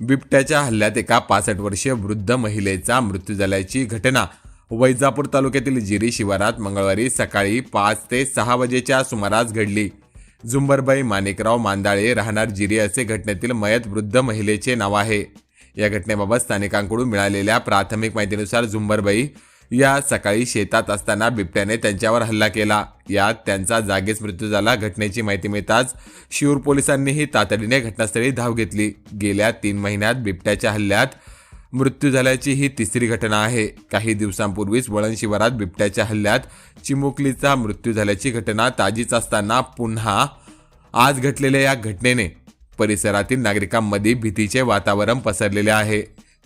बिबट्याच्या हल्ल्यात एका पासष्ट वर्षीय वृद्ध महिलेचा मृत्यू झाल्याची घटना वैजापूर तालुक्यातील जिरी शिवारात मंगळवारी सकाळी पाच ते सहा वाजेच्या सुमारास घडली. झुंबरबाई माणिकराव मांदाळे राहणार जिरी असे घटनेतील मयत वृद्ध महिलेचे नाव आहे. या घटनेबाबत स्थानिकांकडून मिळालेल्या प्राथमिक माहितीनुसार झुंबरबाई या सकाळी शेतात असताना बिबट्याने त्यांच्यावर हल्ला केला. यात त्यांचा जागीच मृत्यू झाला. घटनेची माहिती मिळताच शिरूर पोलिसांनीही तातडीने घटनास्थळी धाव घेतली. गेल्या तीन महिन्यात बिबट्याच्या हल्ल्यात मृत्यू झाल्याची ही तिसरी घटना आहे. काही दिवसांपूर्वीच वळण शिवारात बिबट्याच्या हल्ल्यात चिमुकलीचा मृत्यू झाल्याची घटना ताजीच असताना पुन्हा आज घडलेल्या या घटनेने परिसरातील नागरिकांमध्ये भीतीचे वातावरण पसरलेले आहे.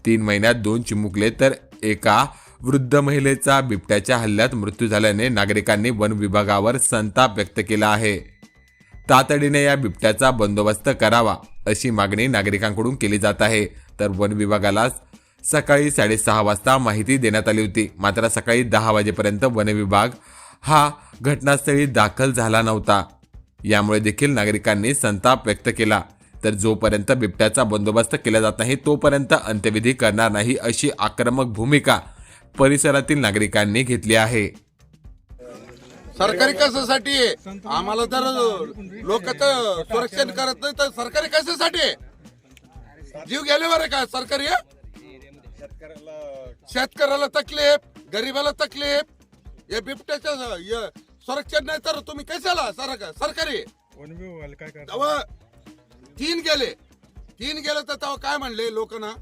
तीन महिन्यात दोन चिमुकले तर एका वृद्ध महिलेचा बिबट्याच्या हल्ल्यात मृत्यू झाल्याने नागरिकांनी वन विभागावर संताप व्यक्त केला आहे. तातडीने या बिबट्याचा बंदोबस्त करावा अशी मागणी नागरिकांकडून केली जात आहे. तर वन विभागाला सकाळी साडेसहा वाजता माहिती देण्यात आली होती. मात्र सकाळी दहा वाजेपर्यंत वन विभाग हा घटनास्थळी दाखल झाला नव्हता. यामुळे देखील नागरिकांनी संताप व्यक्त केला. तर जोपर्यंत बिबट्याचा बंदोबस्त केला जात नाही तोपर्यंत अंत्यविधी करणार नाही अशी आक्रमक भूमिका परिसरातील नागरिकांनी घेतली आहे. सरकारी कशासाठी? आहे आम्हाला तर लोक तर सुरक्षण करत नाही तर सरकारी कशासाठी? आहे? जीव गेल्यावर आहे का सरकारी? शेतकऱ्याला तकलीफ गरीबाला तकलीफ. या बिबट्याच्या य- सुरक्षण नाही तर तुम्ही कशाला सरकारी? तेव्हा तीन गेले. तीन गेले तर तेव्हा काय म्हणले लोक ना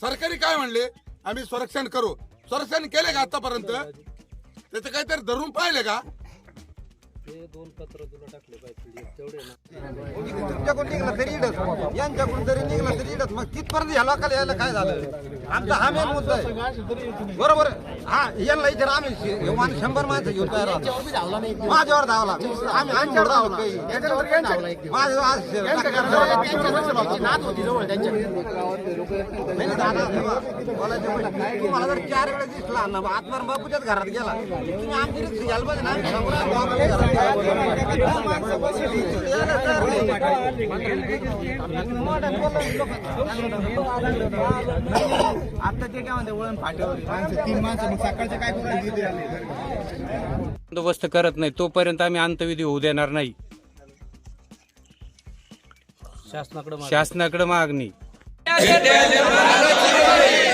सरकारी काय म्हणले? आम्ही संरक्षण करू. संरक्षण केले का आतापर्यंत? त्याचं काहीतरी धरून पाहिले का? तुमच्याकडून निघलं तरी इडच यांच्याकडून तरी निघलं तरी इडच. मग तिथपर्यंत ह्या लोकांना यायला काय झालं? आमचा हा मेन मुद्दा आहे. बरोबर. हा यांना इथे आम्ही हे मान- शंभर माणसं घेऊन तयार आहोत. माझ्यावर धावला. आम्ही आमच्यावर धावलो. बोलायचं म्हणजे, तुम्हाला जर चार वेळा दिसला ना आत्मार बापूच्याच घरात गेला तुम्ही आमची घ्यायला पाहिजे ना. आम्ही समोर आहे, बापूच्या घरात यायला तयार नाही. आता ते काय म्हणते वळण फाट्यावर माणसं तीन माणसं मग सकाळचे काय करून तिथे आले बंदोबस्त करत नाही तोपर्यंत आम्ही अंतविधी होऊ देणार नाही शासनाकडे मागणी संरक्षण मिळालं